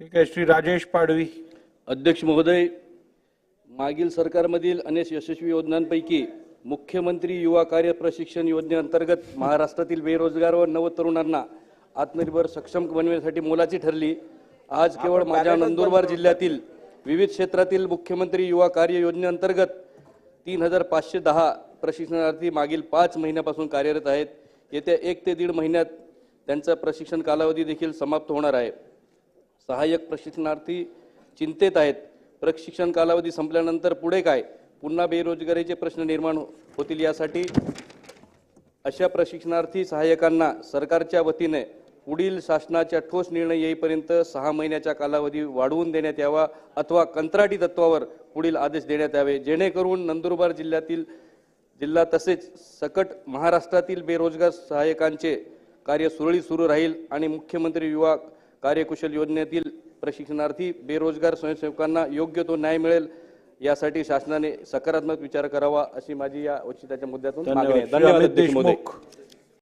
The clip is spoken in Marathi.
ठीक आहे श्री राजेश पाडवी. अध्यक्ष महोदय मागील सरकारमधील अनेक यशस्वी योजनांपैकी मुख्यमंत्री युवा कार्य प्रशिक्षण योजनेअंतर्गत महाराष्ट्रातील बेरोजगार व नवतरुणांना आत्मनिर्भर सक्षम बनविण्यासाठी मोलाची ठरली. आज केवळ माझ्या नंदुरबार जिल्ह्यातील विविध क्षेत्रातील मुख्यमंत्री युवा कार्य योजनेअंतर्गत तीन हजार पाचशे दहा प्रशिक्षणार्थी मागील पाच महिन्यापासून कार्यरत आहेत. येत्या एक ते दीड महिन्यात त्यांचा प्रशिक्षण कालावधी देखील समाप्त होणार आहे. सहाय्यक प्रशिक्षणार्थी चिंतेत आहेत. प्रशिक्षण कालावधी संपल्यानंतर पुढे काय? पुन्हा बेरोजगारीचे प्रश्न निर्माण होतील यासाठी अशा प्रशिक्षणार्थी सहाय्यकांना सरकारच्या वतीने पुढील शासनाच्या ठोस निर्णय येईपर्यंत सहा महिन्याचा कालावधी वाढवून देण्यात यावा अथवा कंत्राटी तत्वावर पुढील आदेश देण्यात यावे. जेणेकरून नंदुरबार जिल्ह्यातील जिल्हा तसेच सकट महाराष्ट्रातील बेरोजगार सहाय्यकांचे कार्य सुरळीत सुरू राहील आणि मुख्यमंत्री युवा कार्यकुशल योजनेतील प्रशिक्षणार्थी बेरोजगार स्वयंसेवकांना योग्य तो न्याय मिळेल यासाठी शासनाने सकारात्मक विचार करावा अशी माझी या वचिताच्या मुद्द्यातून मागणी आहे. धन्यवाद